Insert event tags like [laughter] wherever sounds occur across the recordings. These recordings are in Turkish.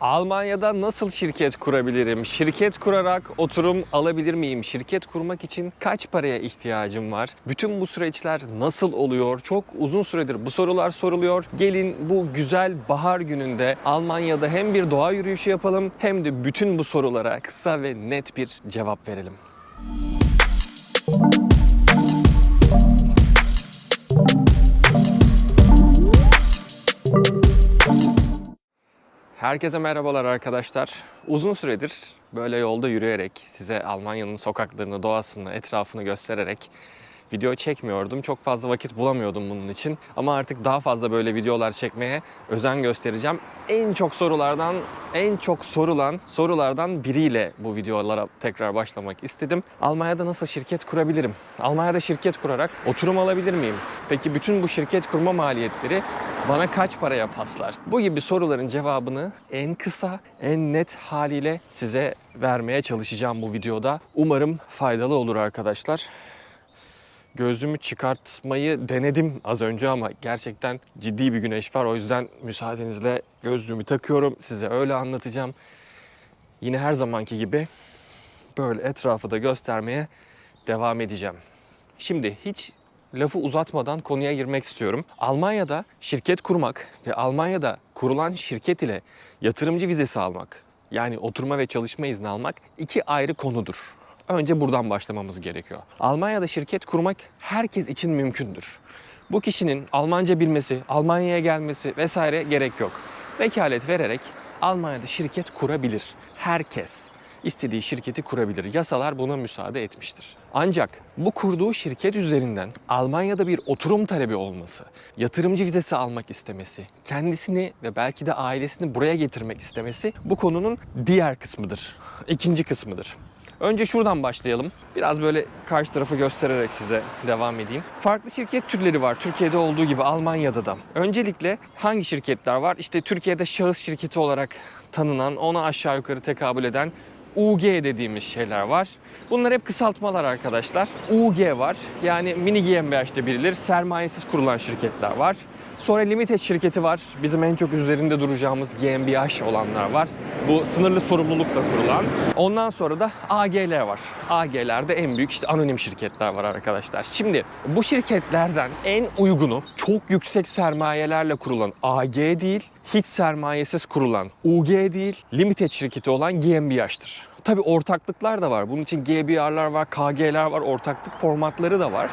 Almanya'da nasıl şirket kurabilirim? Şirket kurarak oturum alabilir miyim? Şirket kurmak için kaç paraya ihtiyacım var? Bütün bu süreçler nasıl oluyor? Çok uzun süredir bu sorular soruluyor. Gelin bu güzel bahar gününde Almanya'da hem bir doğa yürüyüşü yapalım hem de bütün bu sorulara kısa ve net bir cevap verelim. Herkese merhabalar arkadaşlar. Uzun süredir böyle yolda yürüyerek size Almanya'nın sokaklarını, doğasını, etrafını göstererek video çekmiyordum. Çok fazla vakit bulamıyordum bunun için. Ama artık daha fazla böyle videolar çekmeye özen göstereceğim. En çok sorulardan, en çok sorulan sorulardan biriyle bu videolara tekrar başlamak istedim. Almanya'da nasıl şirket kurabilirim? Almanya'da şirket kurarak oturum alabilir miyim? Peki bütün bu şirket kurma maliyetleri bana kaç paraya paslar? Bu gibi soruların cevabını en kısa, en net haliyle size vermeye çalışacağım bu videoda. Umarım faydalı olur arkadaşlar. Gözlüğümü çıkartmayı denedim az önce ama gerçekten ciddi bir güneş var. O yüzden müsaadenizle gözlüğümü takıyorum. Size öyle anlatacağım. Yine her zamanki gibi böyle etrafı da göstermeye devam edeceğim. Şimdi hiç lafı uzatmadan konuya girmek istiyorum. Almanya'da şirket kurmak ve Almanya'da kurulan şirket ile yatırımcı vizesi almak, yani oturma ve çalışma izni almak iki ayrı konudur. Önce buradan başlamamız gerekiyor. Almanya'da şirket kurmak herkes için mümkündür. Bu kişinin Almanca bilmesi, Almanya'ya gelmesi vesaire gerek yok. Vekalet vererek Almanya'da şirket kurabilir. Herkes istediği şirketi kurabilir. Yasalar buna müsaade etmiştir. Ancak bu kurduğu şirket üzerinden Almanya'da bir oturum talebi olması, yatırımcı vizesi almak istemesi, kendisini ve belki de ailesini buraya getirmek istemesi bu konunun diğer kısmıdır. İkinci kısmıdır. Önce şuradan başlayalım. Biraz böyle karşı tarafı göstererek size devam edeyim. Farklı şirket türleri var. Türkiye'de olduğu gibi Almanya'da da. Öncelikle hangi şirketler var? İşte Türkiye'de şahıs şirketi olarak tanınan, ona aşağı yukarı tekabül eden UG dediğimiz şeyler var. Bunlar hep kısaltmalar arkadaşlar. UG var. Yani mini GmbH'de birilir. Sermayesiz kurulan şirketler var. Sonra Limited şirketi var. Bizim en çok üzerinde duracağımız GmbH olanlar var. Bu sınırlı sorumlulukla kurulan. Ondan sonra da AG'ler var. AG'lerde en büyük işte anonim şirketler var arkadaşlar. Şimdi bu şirketlerden en uygunu çok yüksek sermayelerle kurulan AG değil, hiç sermayesiz kurulan UG değil, Limited şirketi olan GmbH'tır. Tabi ortaklıklar da var. Bunun için GBR'lar var, KG'ler var, ortaklık formatları da var.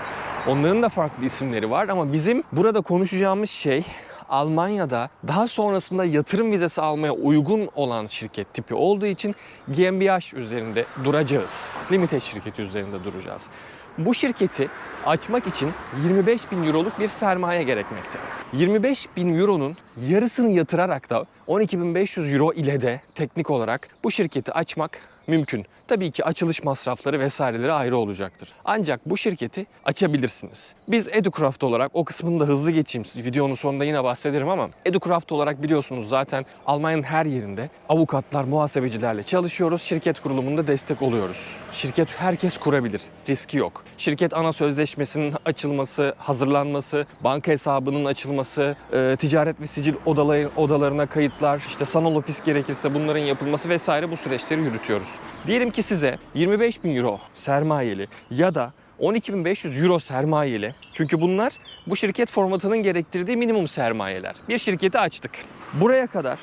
Onların da farklı isimleri var ama bizim burada konuşacağımız şey Almanya'da daha sonrasında yatırım vizesi almaya uygun olan şirket tipi olduğu için GmbH üzerinde duracağız. Limited şirketi üzerinde duracağız. Bu şirketi açmak için 25 bin euroluk bir sermaye gerekmekte. 25 bin euronun yarısını yatırarak da 12.500 euro ile de teknik olarak bu şirketi açmak mümkün. Tabii ki açılış masrafları vesaireleri ayrı olacaktır. Ancak bu şirketi açabilirsiniz. Biz Educraft olarak o kısmını da hızlı geçeyim. Videonun sonunda yine bahsederim ama Educraft olarak biliyorsunuz zaten Almanya'nın her yerinde avukatlar, muhasebecilerle çalışıyoruz. Şirket kurulumunda destek oluyoruz. Şirket herkes kurabilir. Riski yok. Şirket ana sözleşmesinin açılması, hazırlanması, banka hesabının açılması, e, ticaret ve sicil odaları, odalarına kayıtlar, işte sanal ofis gerekirse bunların yapılması vesaire bu süreçleri yürütüyoruz. Diyelim ki size 25 bin euro sermayeli ya da 12.500 euro sermayeli. Çünkü bunlar bu şirket formatının gerektirdiği minimum sermayeler. Bir şirketi açtık. Buraya kadar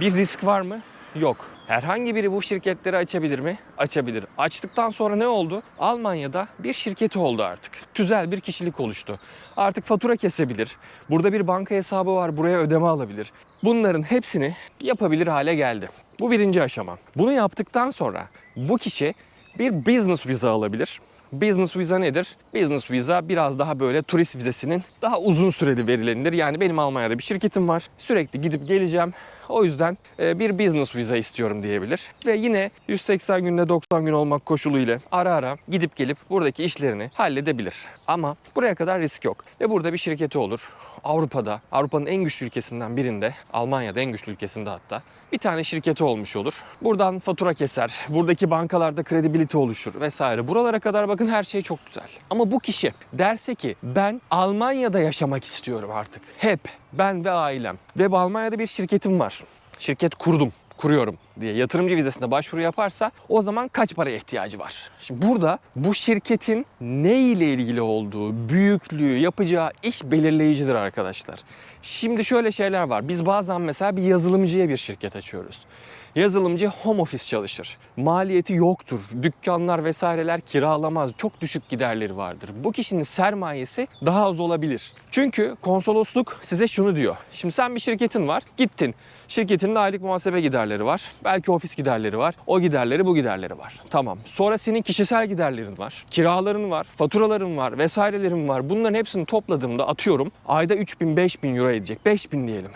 bir risk var mı? Yok. Herhangi biri bu şirketleri açabilir mi? Açabilir. Açtıktan sonra ne oldu? Almanya'da bir şirketi oldu artık. Tüzel bir kişilik oluştu. Artık fatura kesebilir. Burada bir banka hesabı var. Buraya ödeme alabilir. Bunların hepsini yapabilir hale geldi. Bu birinci aşama. Bunu yaptıktan sonra bu kişi bir business viza alabilir. Business viza nedir? Business viza biraz daha böyle turist vizesinin daha uzun süreli verilenidir. Yani benim Almanya'da bir şirketim var. Sürekli gidip geleceğim. O yüzden e, bir business viza istiyorum diyebilir. Ve yine 180 günde 90 gün olmak koşuluyla ara ara gidip gelip buradaki işlerini halledebilir. Ama buraya kadar risk yok. Ve burada bir şirketi olur. Avrupa'da, Avrupa'nın en güçlü ülkesinden birinde, Almanya'da en güçlü ülkesinde hatta bir tane şirketi olmuş olur. Buradan fatura keser, buradaki bankalarda kredibilite oluşur vesaire. Buralara kadar bakın her şey çok güzel. Ama bu kişi derse ki ben Almanya'da yaşamak istiyorum artık. Hep ben ve ailem. Ve Almanya'da bir şirketim var. Şirket kurdum kuruyorum diye yatırımcı vizesine başvuru yaparsa o zaman kaç paraya ihtiyacı var? Şimdi burada bu şirketin ne ile ilgili olduğu, büyüklüğü, yapacağı iş belirleyicidir arkadaşlar. Şimdi şöyle şeyler var. Biz bazen mesela bir yazılımcıya bir şirket açıyoruz. Yazılımcı home office çalışır. Maliyeti yoktur. Dükkanlar vesaireler kiralamaz. Çok düşük giderleri vardır. Bu kişinin sermayesi daha az olabilir. Çünkü konsolosluk size şunu diyor. Şimdi sen bir şirketin var. Gittin. Şirketinin aylık muhasebe giderleri var. Belki ofis giderleri var. O giderleri bu giderleri var. Tamam. Sonra senin kişisel giderlerin var. Kiraların var. Faturaların var. Vesairelerin var. Bunların hepsini topladığımda atıyorum. Ayda 3000 5000 euro edecek. 5000 diyelim.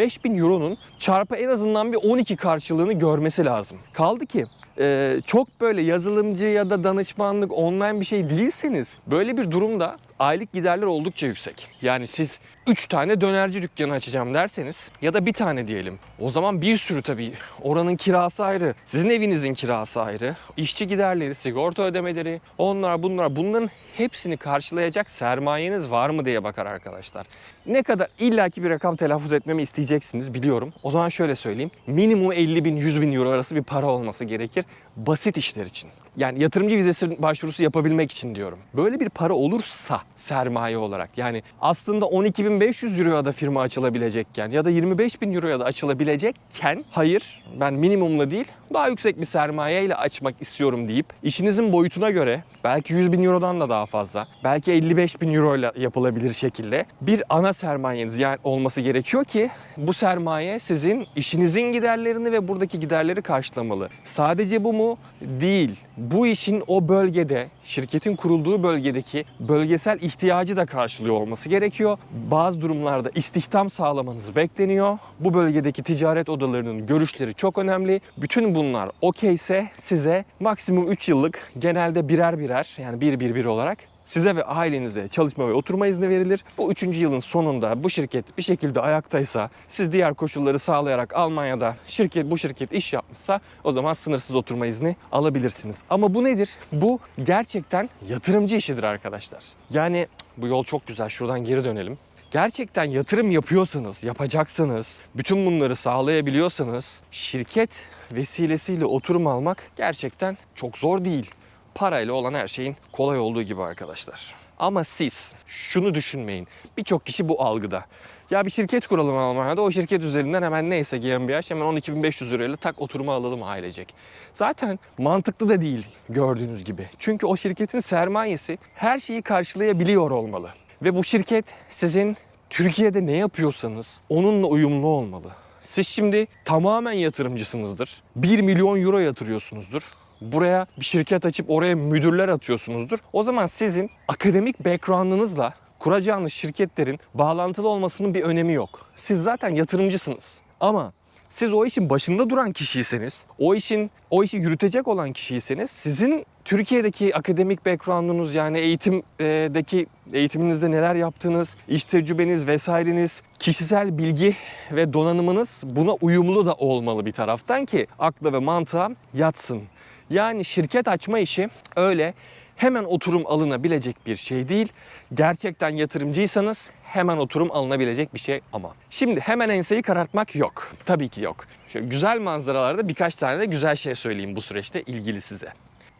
5000 euronun çarpı en azından bir 12 karşılığını görmesi lazım. Kaldı ki e, çok böyle yazılımcı ya da danışmanlık online bir şey değilseniz böyle bir durumda aylık giderler oldukça yüksek. Yani siz 3 tane dönerci dükkanı açacağım derseniz ya da bir tane diyelim. O zaman bir sürü tabii oranın kirası ayrı, sizin evinizin kirası ayrı, işçi giderleri, sigorta ödemeleri, onlar bunlar bunların hepsini karşılayacak sermayeniz var mı diye bakar arkadaşlar. Ne kadar illaki bir rakam telaffuz etmemi isteyeceksiniz biliyorum. O zaman şöyle söyleyeyim. Minimum 50 bin 100 bin euro arası bir para olması gerekir. Basit işler için. Yani yatırımcı vizesi başvurusu yapabilmek için diyorum. Böyle bir para olursa sermaye olarak yani aslında 12.500 euroya da firma açılabilecekken ya da 25.000 euroya da açılabilecekken hayır ben minimumla değil daha yüksek bir sermaye ile açmak istiyorum deyip işinizin boyutuna göre belki 100 bin eurodan da daha fazla belki 55 bin euro ile yapılabilir şekilde bir ana sermayeniz yani olması gerekiyor ki bu sermaye sizin işinizin giderlerini ve buradaki giderleri karşılamalı. Sadece bu mu? Değil. Bu işin o bölgede, şirketin kurulduğu bölgedeki bölgesel ihtiyacı da karşılıyor olması gerekiyor. Bazı durumlarda istihdam sağlamanız bekleniyor. Bu bölgedeki ticaret odalarının görüşleri çok önemli. Bütün bunlar okeyse size maksimum 3 yıllık genelde birer birer yani bir bir bir olarak size ve ailenize çalışma ve oturma izni verilir. Bu üçüncü yılın sonunda bu şirket bir şekilde ayaktaysa, siz diğer koşulları sağlayarak Almanya'da şirket bu şirket iş yapmışsa o zaman sınırsız oturma izni alabilirsiniz. Ama bu nedir? Bu gerçekten yatırımcı işidir arkadaşlar. Yani bu yol çok güzel. Şuradan geri dönelim. Gerçekten yatırım yapıyorsanız, yapacaksanız, bütün bunları sağlayabiliyorsanız şirket vesilesiyle oturum almak gerçekten çok zor değil parayla olan her şeyin kolay olduğu gibi arkadaşlar. Ama siz şunu düşünmeyin. Birçok kişi bu algıda. Ya bir şirket kuralım Almanya'da. O şirket üzerinden hemen neyse GmbH hemen 12.500 lirayla tak oturuma alalım ailecek. Zaten mantıklı da değil gördüğünüz gibi. Çünkü o şirketin sermayesi her şeyi karşılayabiliyor olmalı. Ve bu şirket sizin Türkiye'de ne yapıyorsanız onunla uyumlu olmalı. Siz şimdi tamamen yatırımcısınızdır. 1 milyon euro yatırıyorsunuzdur buraya bir şirket açıp oraya müdürler atıyorsunuzdur. O zaman sizin akademik background'ınızla kuracağınız şirketlerin bağlantılı olmasının bir önemi yok. Siz zaten yatırımcısınız. Ama siz o işin başında duran kişiyseniz, o işin o işi yürütecek olan kişiyseniz sizin Türkiye'deki akademik background'unuz yani eğitimdeki eğitiminizde neler yaptığınız, iş tecrübeniz vesaireniz, kişisel bilgi ve donanımınız buna uyumlu da olmalı bir taraftan ki akla ve mantığa yatsın. Yani şirket açma işi öyle hemen oturum alınabilecek bir şey değil. Gerçekten yatırımcıysanız hemen oturum alınabilecek bir şey ama. Şimdi hemen enseyi karartmak yok. Tabii ki yok. Şöyle güzel manzaralarda birkaç tane de güzel şey söyleyeyim bu süreçte ilgili size.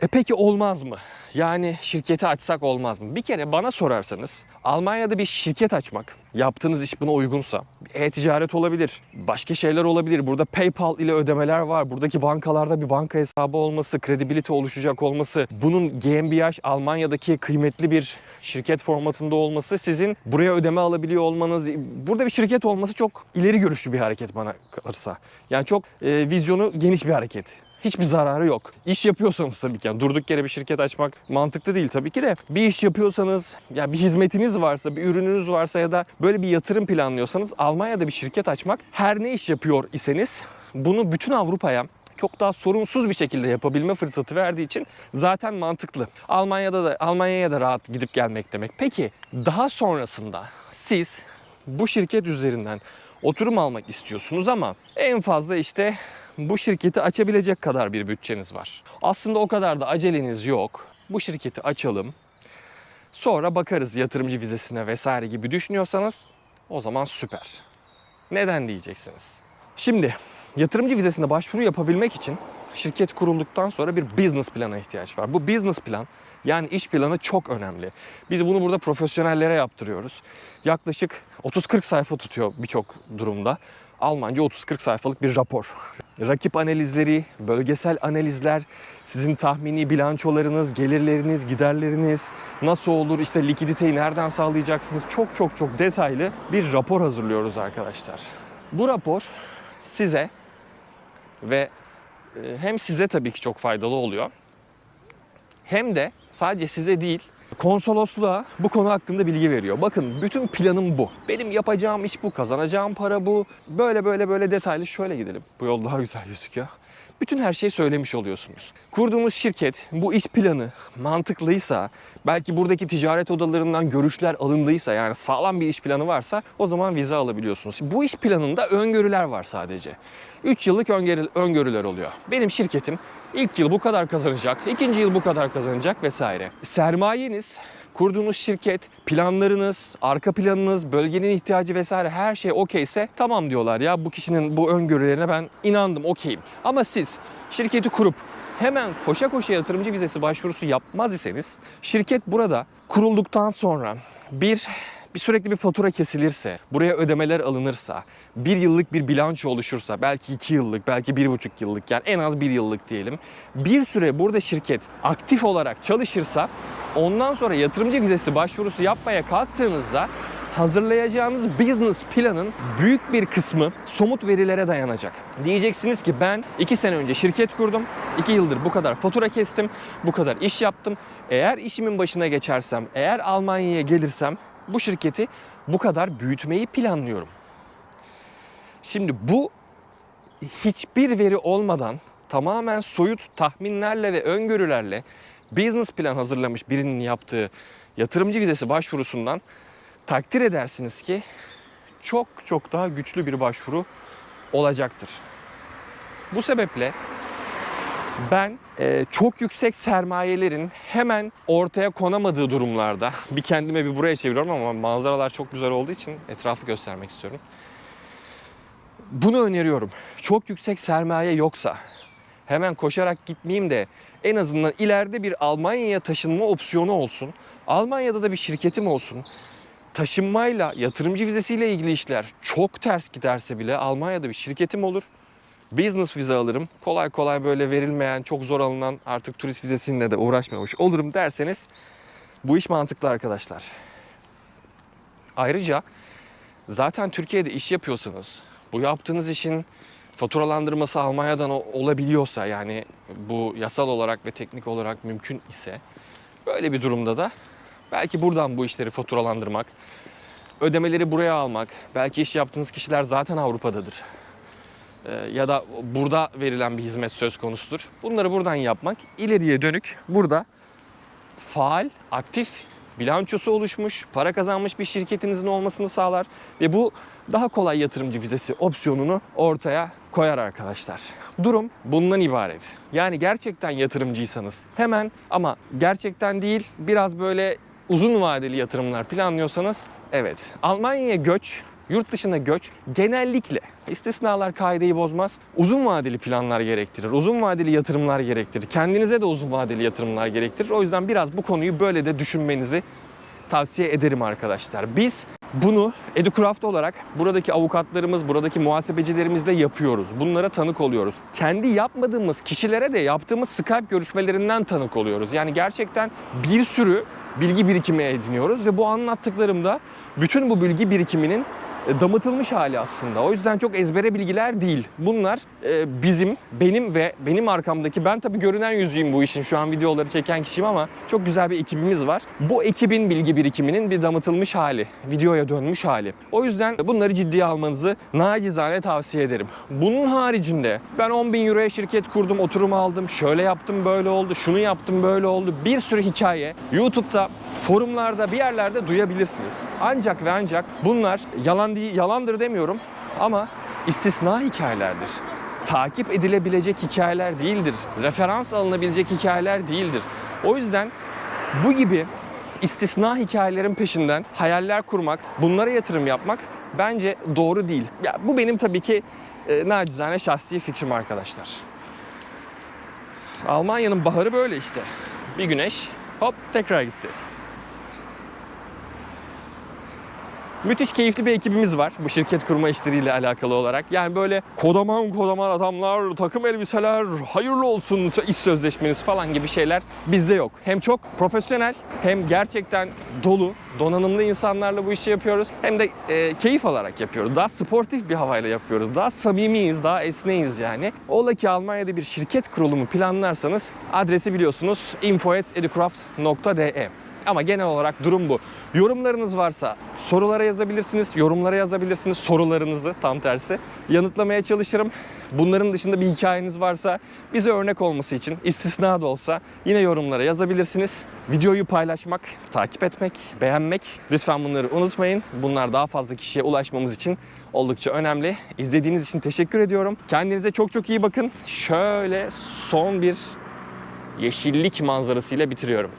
E peki olmaz mı? Yani şirketi açsak olmaz mı? Bir kere bana sorarsanız Almanya'da bir şirket açmak, yaptığınız iş buna uygunsa, e-ticaret olabilir, başka şeyler olabilir. Burada PayPal ile ödemeler var. Buradaki bankalarda bir banka hesabı olması, kredibilite oluşacak olması, bunun GmbH Almanya'daki kıymetli bir şirket formatında olması, sizin buraya ödeme alabiliyor olmanız, burada bir şirket olması çok ileri görüşlü bir hareket bana kalırsa. Yani çok e, vizyonu geniş bir hareket. Hiçbir zararı yok. İş yapıyorsanız tabii ki yani durduk yere bir şirket açmak mantıklı değil tabii ki de. Bir iş yapıyorsanız, ya bir hizmetiniz varsa, bir ürününüz varsa ya da böyle bir yatırım planlıyorsanız Almanya'da bir şirket açmak her ne iş yapıyor iseniz bunu bütün Avrupa'ya çok daha sorunsuz bir şekilde yapabilme fırsatı verdiği için zaten mantıklı. Almanya'da da Almanya'ya da rahat gidip gelmek demek. Peki daha sonrasında siz bu şirket üzerinden oturum almak istiyorsunuz ama en fazla işte bu şirketi açabilecek kadar bir bütçeniz var. Aslında o kadar da aceleniz yok. Bu şirketi açalım. Sonra bakarız yatırımcı vizesine vesaire gibi düşünüyorsanız o zaman süper. Neden diyeceksiniz? Şimdi yatırımcı vizesinde başvuru yapabilmek için şirket kurulduktan sonra bir business plana ihtiyaç var. Bu business plan yani iş planı çok önemli. Biz bunu burada profesyonellere yaptırıyoruz. Yaklaşık 30-40 sayfa tutuyor birçok durumda. Almanca 30-40 sayfalık bir rapor. Rakip analizleri, bölgesel analizler, sizin tahmini bilançolarınız, gelirleriniz, giderleriniz, nasıl olur, işte likiditeyi nereden sağlayacaksınız çok çok çok detaylı bir rapor hazırlıyoruz arkadaşlar. Bu rapor size ve e, hem size tabii ki çok faydalı oluyor hem de sadece size değil konsolosluğa bu konu hakkında bilgi veriyor. Bakın bütün planım bu. Benim yapacağım iş bu, kazanacağım para bu. Böyle böyle böyle detaylı şöyle gidelim. Bu yol daha güzel gözüküyor. Bütün her şeyi söylemiş oluyorsunuz. Kurduğumuz şirket bu iş planı mantıklıysa, belki buradaki ticaret odalarından görüşler alındıysa yani sağlam bir iş planı varsa o zaman vize alabiliyorsunuz. Bu iş planında öngörüler var sadece. 3 yıllık öngörü- öngörüler oluyor. Benim şirketim ilk yıl bu kadar kazanacak, ikinci yıl bu kadar kazanacak vesaire. Sermayeniz, kurduğunuz şirket, planlarınız, arka planınız, bölgenin ihtiyacı vesaire her şey okeyse tamam diyorlar ya bu kişinin bu öngörülerine ben inandım okeyim. Ama siz şirketi kurup hemen koşa koşa yatırımcı vizesi başvurusu yapmaz iseniz şirket burada kurulduktan sonra bir bir sürekli bir fatura kesilirse, buraya ödemeler alınırsa, bir yıllık bir bilanço oluşursa, belki iki yıllık, belki bir buçuk yıllık yani en az bir yıllık diyelim. Bir süre burada şirket aktif olarak çalışırsa ondan sonra yatırımcı vizesi başvurusu yapmaya kalktığınızda hazırlayacağınız business planın büyük bir kısmı somut verilere dayanacak. Diyeceksiniz ki ben 2 sene önce şirket kurdum. 2 yıldır bu kadar fatura kestim. Bu kadar iş yaptım. Eğer işimin başına geçersem, eğer Almanya'ya gelirsem bu şirketi bu kadar büyütmeyi planlıyorum. Şimdi bu hiçbir veri olmadan tamamen soyut tahminlerle ve öngörülerle business plan hazırlamış birinin yaptığı yatırımcı vizesi başvurusundan takdir edersiniz ki çok çok daha güçlü bir başvuru olacaktır. Bu sebeple ben e, çok yüksek sermayelerin hemen ortaya konamadığı durumlarda [laughs] bir kendime bir buraya çeviriyorum ama manzaralar çok güzel olduğu için etrafı göstermek istiyorum. Bunu öneriyorum. Çok yüksek sermaye yoksa hemen koşarak gitmeyeyim de en azından ileride bir Almanya'ya taşınma opsiyonu olsun. Almanya'da da bir şirketim olsun. Taşınmayla, yatırımcı vizesiyle ilgili işler çok ters giderse bile Almanya'da bir şirketim olur. Business vize alırım. Kolay kolay böyle verilmeyen, çok zor alınan artık turist vizesiyle de uğraşmamış olurum derseniz bu iş mantıklı arkadaşlar. Ayrıca zaten Türkiye'de iş yapıyorsanız bu yaptığınız işin faturalandırması Almanya'dan olabiliyorsa yani bu yasal olarak ve teknik olarak mümkün ise böyle bir durumda da belki buradan bu işleri faturalandırmak, ödemeleri buraya almak, belki iş yaptığınız kişiler zaten Avrupa'dadır. Ee, ya da burada verilen bir hizmet söz konusudur. Bunları buradan yapmak ileriye dönük burada faal, aktif bilançosu oluşmuş, para kazanmış bir şirketinizin olmasını sağlar ve bu daha kolay yatırımcı vizesi opsiyonunu ortaya koyar arkadaşlar. Durum bundan ibaret. Yani gerçekten yatırımcıysanız hemen ama gerçekten değil biraz böyle uzun vadeli yatırımlar planlıyorsanız evet Almanya'ya göç Yurt dışına göç genellikle istisnalar kaideyi bozmaz. Uzun vadeli planlar gerektirir. Uzun vadeli yatırımlar gerektirir. Kendinize de uzun vadeli yatırımlar gerektirir. O yüzden biraz bu konuyu böyle de düşünmenizi tavsiye ederim arkadaşlar. Biz bunu EduCraft olarak buradaki avukatlarımız, buradaki muhasebecilerimizle yapıyoruz. Bunlara tanık oluyoruz. Kendi yapmadığımız kişilere de yaptığımız Skype görüşmelerinden tanık oluyoruz. Yani gerçekten bir sürü bilgi birikimi ediniyoruz ve bu anlattıklarımda bütün bu bilgi birikiminin damıtılmış hali aslında. O yüzden çok ezbere bilgiler değil. Bunlar e, bizim, benim ve benim arkamdaki, ben tabii görünen yüzüyüm bu işin. Şu an videoları çeken kişiyim ama çok güzel bir ekibimiz var. Bu ekibin bilgi birikiminin bir damıtılmış hali, videoya dönmüş hali. O yüzden bunları ciddiye almanızı nacizane tavsiye ederim. Bunun haricinde ben 10 bin euroya şirket kurdum, oturum aldım, şöyle yaptım, böyle oldu, şunu yaptım, böyle oldu. Bir sürü hikaye YouTube'da, forumlarda, bir yerlerde duyabilirsiniz. Ancak ve ancak bunlar yalan değil, yalandır demiyorum ama istisna hikayelerdir. Takip edilebilecek hikayeler değildir. Referans alınabilecek hikayeler değildir. O yüzden bu gibi istisna hikayelerin peşinden hayaller kurmak, bunlara yatırım yapmak bence doğru değil. Ya bu benim tabii ki e, nacizane şahsi fikrim arkadaşlar. Almanya'nın baharı böyle işte. Bir güneş hop tekrar gitti. Müthiş keyifli bir ekibimiz var bu şirket kurma işleriyle alakalı olarak. Yani böyle kodaman kodaman adamlar, takım elbiseler, hayırlı olsun iş sözleşmeniz falan gibi şeyler bizde yok. Hem çok profesyonel hem gerçekten dolu, donanımlı insanlarla bu işi yapıyoruz. Hem de e, keyif alarak yapıyoruz. Daha sportif bir havayla yapıyoruz. Daha samimiyiz, daha esneyiz yani. Ola ki Almanya'da bir şirket kurulumu planlarsanız adresi biliyorsunuz info.educraft.de ama genel olarak durum bu. Yorumlarınız varsa sorulara yazabilirsiniz, yorumlara yazabilirsiniz sorularınızı tam tersi. Yanıtlamaya çalışırım. Bunların dışında bir hikayeniz varsa bize örnek olması için istisna da olsa yine yorumlara yazabilirsiniz. Videoyu paylaşmak, takip etmek, beğenmek lütfen bunları unutmayın. Bunlar daha fazla kişiye ulaşmamız için oldukça önemli. İzlediğiniz için teşekkür ediyorum. Kendinize çok çok iyi bakın. Şöyle son bir yeşillik manzarasıyla bitiriyorum.